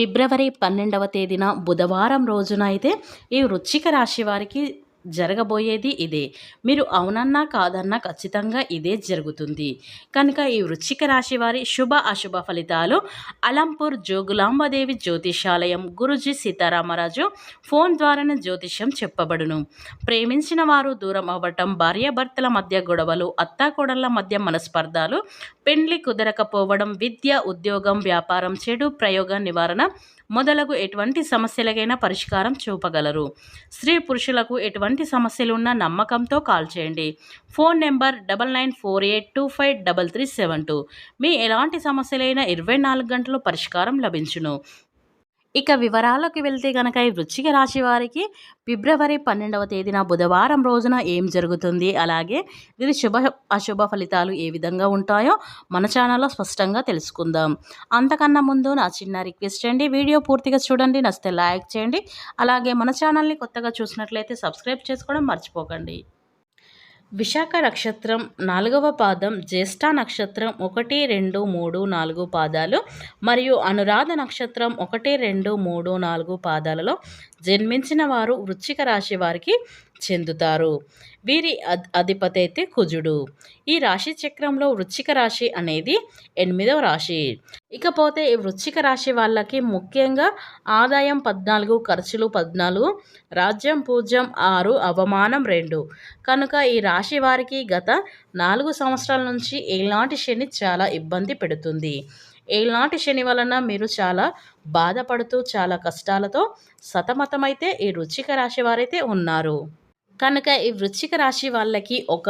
ఫిబ్రవరి పన్నెండవ తేదీన బుధవారం రోజున అయితే ఈ వృచ్చిక రాశి వారికి జరగబోయేది ఇదే. మీరు అవునన్నా కాదన్నా ఖచ్చితంగా ఇదే జరుగుతుంది. కనుక ఈ వృశ్చిక రాశి వారి శుభ అశుభ ఫలితాలు అలంపూర్ జోగులాంబదేవి జ్యోతిషాలయం గురుజీ సీతారామరాజు ఫోన్ ద్వారానే జ్యోతిష్యం చెప్పబడును. ప్రేమించిన వారు దూరం అవ్వటం భార్యాభర్తల మధ్య గొడవలు అత్తాకోడళ్ళ మధ్య మనస్పర్ధాలు పెండ్లి కుదరకపోవడం విద్య ఉద్యోగం వ్యాపారం చెడు ప్రయోగ నివారణ మొదలగు ఎటువంటి సమస్యలకైనా పరిష్కారం చూపగలరు. స్త్రీ పురుషులకు ఎటువంటి సమస్యలున్నా నమ్మకంతో కాల్ చేయండి. Phone number double nine four eight two five double three seven two. మీ ఎలాంటి సమస్యలైనా ఇరవై నాలుగు గంటలు పరిష్కారం లభించును. ఇక వివరాలకు వెళ్తే కనుక ఈ వృశ్చిక రాశి వారికి ఫిబ్రవరి పన్నెండవ తేదీన బుధవారం రోజున ఏం జరుగుతుంది? అలాగే వీరి శుభ అశుభ ఫలితాలు ఏ విధంగా ఉంటాయో మన ఛానల్లో స్పష్టంగా తెలుసుకుందాం. అంతకన్నా ముందు నా చిన్న రిక్వెస్ట్ అండి వీడియో పూర్తిగా చూడండి నచ్చితే లైక్ చేయండి అలాగే మన ఛానల్ని కొత్తగా చూసినట్లయితే సబ్స్క్రైబ్ చేసుకోవడం మర్చిపోకండి. విశాఖ నక్షత్రం నాలుగవ పాదం జ్యేష్ఠ నక్షత్రం ఒకటి రెండు మూడు నాలుగు పాదాలు మరియు అనురాధ నక్షత్రం ఒకటి రెండు మూడు నాలుగు పాదాలలో జన్మించిన వారు వృశ్చిక రాశి వారికి చెందుతారు. వీరి అధిపతి అయితే కుజుడు. ఈ రాశి చక్రంలో వృశ్చిక రాశి అనేది ఎనిమిదవ రాశి. ఇకపోతే ఈ వృశ్చిక రాశి వాళ్ళకి ముఖ్యంగా ఆదాయం పద్నాలుగు ఖర్చులు పద్నాలుగు రాజ్యం పూజ్యం ఆరు అవమానం రెండు. కనుక ఈ రాశి వారికి గత నాలుగు సంవత్సరాల నుంచి ఏనాటి శని చాలా ఇబ్బంది పెడుతుంది. ఏనాటి శని వలన మీరు చాలా బాధపడుతూ చాలా కష్టాలతో సతమతమైతే ఈ రుచిక రాశి వారైతే ఉన్నారు. కనుక ఈ వృశ్చిక రాశి వాళ్ళకి ఒక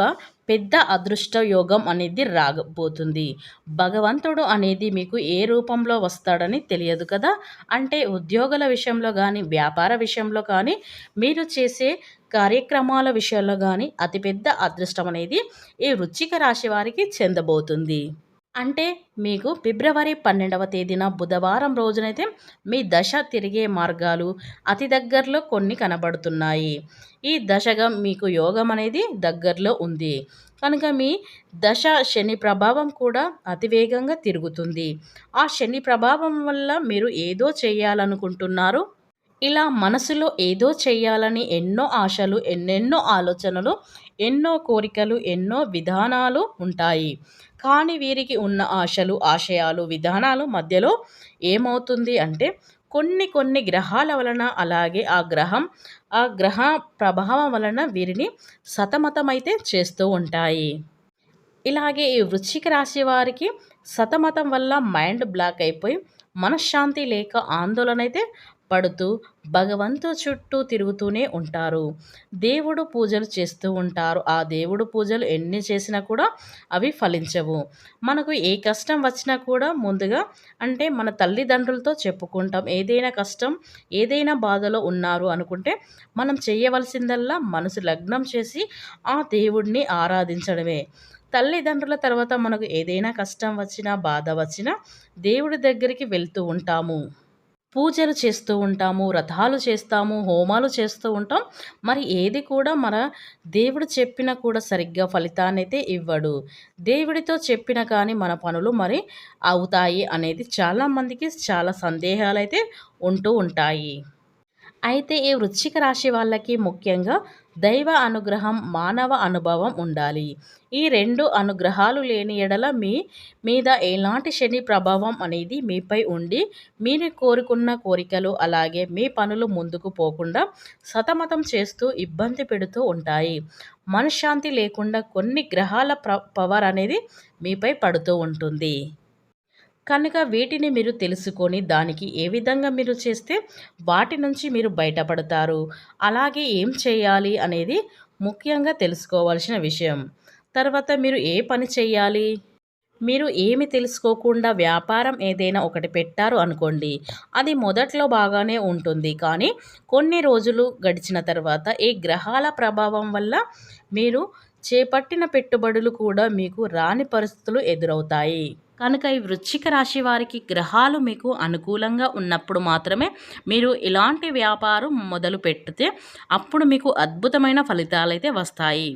పెద్ద అదృష్ట యోగం అనేది రాబోతుంది. భగవంతుడు అనేది మీకు ఏ రూపంలో వస్తాడని తెలియదు కదా? అంటే ఉద్యోగుల విషయంలో కానీ వ్యాపార విషయంలో కానీ మీరు చేసే కార్యక్రమాల విషయంలో కానీ అతిపెద్ద అదృష్టం అనేది ఈ వృశ్చిక రాశి వారికి చెందబోతుంది. అంటే మీకు ఫిబ్రవరి పన్నెండవ తేదీన బుధవారం రోజునైతే మీ దశ తిరిగే మార్గాలు అతి దగ్గరలో కొన్ని కనబడుతున్నాయి. ఈ దశగా మీకు యోగం అనేది దగ్గరలో ఉంది. కనుక మీ దశ శని ప్రభావం కూడా అతివేగంగా తిరుగుతుంది. ఆ శని ప్రభావం వల్ల మీరు ఏదో చేయాలనుకుంటున్నారు. ఇలా మనసులో ఏదో చేయాలని ఎన్నో ఆశలు ఎన్నెన్నో ఆలోచనలు ఎన్నో కోరికలు ఎన్నో విధానాలు ఉంటాయి. కానీ వీరికి ఉన్న ఆశలు ఆశయాలు విధానాలు మధ్యలో ఏమవుతుంది అంటే కొన్ని కొన్ని గ్రహాల వలన అలాగే ఆ గ్రహం ఆ గ్రహ ప్రభావం వలన వీరిని సతమతమైతే చేస్తూ ఉంటాయి. ఇలాగే ఈ వృశ్చిక రాశి వారికి సతమతం వల్ల మైండ్ బ్లాక్ అయిపోయి మనశ్శాంతి లేక ఆందోళన అయితే పడుతూ భగవంతు చుట్టూ తిరుగుతూనే ఉంటారు. దేవుడు పూజలు చేస్తూ ఉంటారు. ఆ దేవుడు పూజలు ఎన్ని చేసినా కూడా అవి ఫలించవు. మనకు ఏ కష్టం వచ్చినా కూడా ముందుగా అంటే మన తల్లిదండ్రులతో చెప్పుకుంటాం. ఏదైనా కష్టం ఏదైనా బాధలో ఉన్నారు అనుకుంటే మనం చేయవలసిందల్లా మనసు లగ్నం చేసి ఆ దేవుడిని ఆరాధించడమే. తల్లిదండ్రుల తర్వాత మనకు ఏదైనా కష్టం వచ్చినా బాధ వచ్చినా దేవుడి దగ్గరికి వెళ్తూ ఉంటాము. పూజలు చేస్తూ ఉంటాము రథాలు చేస్తాము హోమాలు చేస్తూ ఉంటాం. మరి ఏది కూడా మన దేవుడు చెప్పిన కూడా సరిగ్గా ఫలితాన్ని అయితే ఇవ్వడు. దేవుడితో చెప్పిన కానీ మన పనులు మరి అవుతాయి అనేది చాలామందికి చాలా సందేహాలు అయితే ఉంటూ ఉంటాయి. అయితే ఈ వృశ్చిక రాశి వాళ్ళకి ముఖ్యంగా దైవ అనుగ్రహం మానవ అనుభవం ఉండాలి. ఈ రెండు అనుగ్రహాలు లేని ఎడల మీ మీద ఎలాంటి శని ప్రభావం అనేది మీపై ఉండి మీరు కోరుకున్న కోరికలు అలాగే మీ పనులు ముందుకు పోకుండా సతమతం చేస్తూ ఇబ్బంది పెడుతూ ఉంటాయి. మనశ్శాంతి లేకుండా కొన్ని గ్రహాల పవర్ అనేది మీపై పడుతూ ఉంటుంది. కనుక వీటిని మీరు తెలుసుకొని దానికి ఏ విధంగా మీరు చేస్తే వాటి నుంచి మీరు బయటపడతారు? అలాగే ఏం చేయాలి అనేది ముఖ్యంగా తెలుసుకోవాల్సిన విషయం. తర్వాత మీరు ఏ పని చేయాలి? మీరు ఏమి తెలుసుకోకుండా వ్యాపారం ఏదైనా ఒకటి పెట్టారు అనుకోండి అది మొదట్లో బాగానే ఉంటుంది. కానీ కొన్ని రోజులు గడిచిన తర్వాత ఈ గ్రహాల ప్రభావం వల్ల మీరు చేపట్టిన పెట్టుబడులు కూడా మీకు రాని పరిస్థితులు ఎదురవుతాయి. కనుక ఈ వృశ్చిక రాశి వారికి గ్రహాలు మీకు అనుకూలంగా ఉన్నప్పుడు మాత్రమే మీరు ఇలాంటి వ్యాపారం మొదలు పెడితే అప్పుడు మీకు అద్భుతమైన ఫలితాలు అయితే వస్తాయి.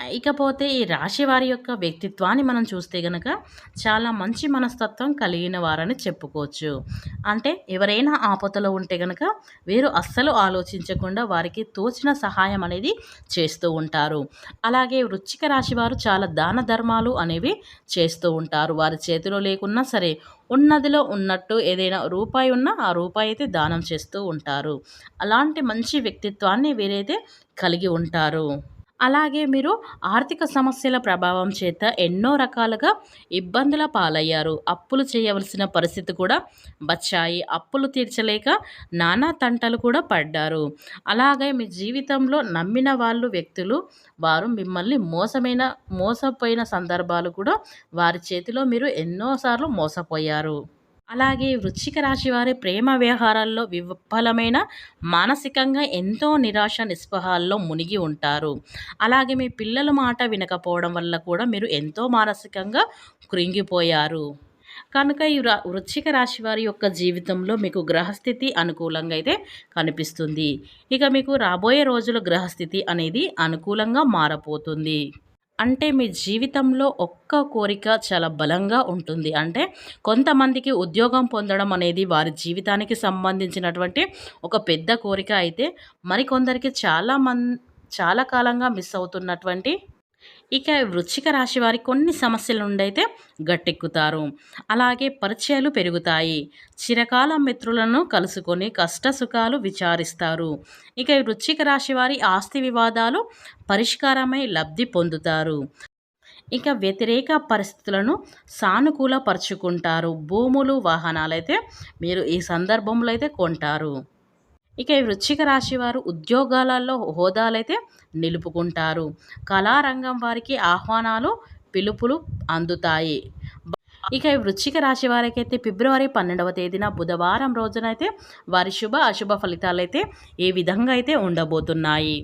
ఇకపోతే ఈ రాశి వారి యొక్క వ్యక్తిత్వాన్ని మనం చూస్తే గనక చాలా మంచి మనస్తత్వం కలిగిన వారని చెప్పుకోవచ్చు. అంటే ఎవరైనా ఆపదలో ఉంటే గనక వీరు అస్సలు ఆలోచించకుండా వారికి తోచిన సహాయం అనేది చేస్తూ ఉంటారు. అలాగే వృచ్చిక రాశి వారు చాలా దాన ధర్మాలు అనేవి చేస్తూ ఉంటారు. వారి చేతిలో లేకున్నా సరే ఉన్నదిలో ఉన్నట్టు ఏదైనా రూపాయి ఉన్నా ఆ రూపాయి అయితే దానం చేస్తూ ఉంటారు. అలాంటి మంచి వ్యక్తిత్వాన్ని వీరైతే కలిగి ఉంటారు. అలాగే మీరు ఆర్థిక సమస్యల ప్రభావం చేత ఎన్నో రకాలుగా ఇబ్బందుల పాలయ్యారు. అప్పులు చేయవలసిన పరిస్థితి కూడా వచ్చాయి. అప్పులు తీర్చలేక నానా తంటలు కూడా పడ్డారు. అలాగే మీ జీవితంలో నమ్మిన వాళ్ళు వ్యక్తులు వారు మిమ్మల్ని మోసమైన మోసపోయిన సందర్భాలు కూడా వారి చేతిలో మీరు ఎన్నోసార్లు మోసపోయారు. అలాగే వృశ్చిక రాశి వారి ప్రేమ వ్యవహారాల్లో విఫలమైన మానసికంగా ఎంతో నిరాశ నిస్పహాల్లో మునిగి ఉంటారు. అలాగే మీ పిల్లల మాట వినకపోవడం వల్ల కూడా మీరు ఎంతో మానసికంగా కృంగిపోయారు. కనుక ఈ వృశ్చిక రాశి వారి యొక్క జీవితంలో మీకు గ్రహస్థితి అనుకూలంగా అయితే కనిపిస్తుంది. ఇక మీకు రాబోయే రోజుల గ్రహస్థితి అనేది అనుకూలంగా మారపోతుంది. అంటే మీ జీవితంలో ఒక్క కోరిక చాలా బలంగా ఉంటుంది. అంటే కొంతమందికి ఉద్యోగం పొందడం అనేది వారి జీవితానికి సంబంధించినటువంటి ఒక పెద్ద కోరిక అయితే మరికొందరికి చాలా మన్ చాలా కాలంగా మిస్ అవుతున్నటువంటి ఇక వృశ్చిక రాశి వారి కొన్ని సమస్యల నుండి అయితే గట్టెక్కుతారు. అలాగే పరిచయాలు పెరుగుతాయి. చిరకాల మిత్రులను కలుసుకొని కష్ట సుఖాలు విచారిస్తారు. ఇక వృశ్చిక రాశి వారి ఆస్తి వివాదాలు పరిష్కారమై లబ్ధి పొందుతారు. ఇక వ్యతిరేక పరిస్థితులను సానుకూలపరుచుకుంటారు. భూములు వాహనాలైతే మీరు ఈ సందర్భంలో అయితే కొంటారు. ఇక ఈ వృశ్చిక రాశి వారు ఉద్యోగాలలో హోదాలైతే నిలుపుకుంటారు. కళారంగం వారికి ఆహ్వానాలు పిలుపులు అందుతాయి. ఇక ఈ వృశ్చిక రాశి వారికి అయితే ఫిబ్రవరి పన్నెండవ తేదీన బుధవారం రోజునైతే వారి శుభ అశుభ ఫలితాలు అయితే ఏ విధంగా అయితే ఉండబోతున్నాయి.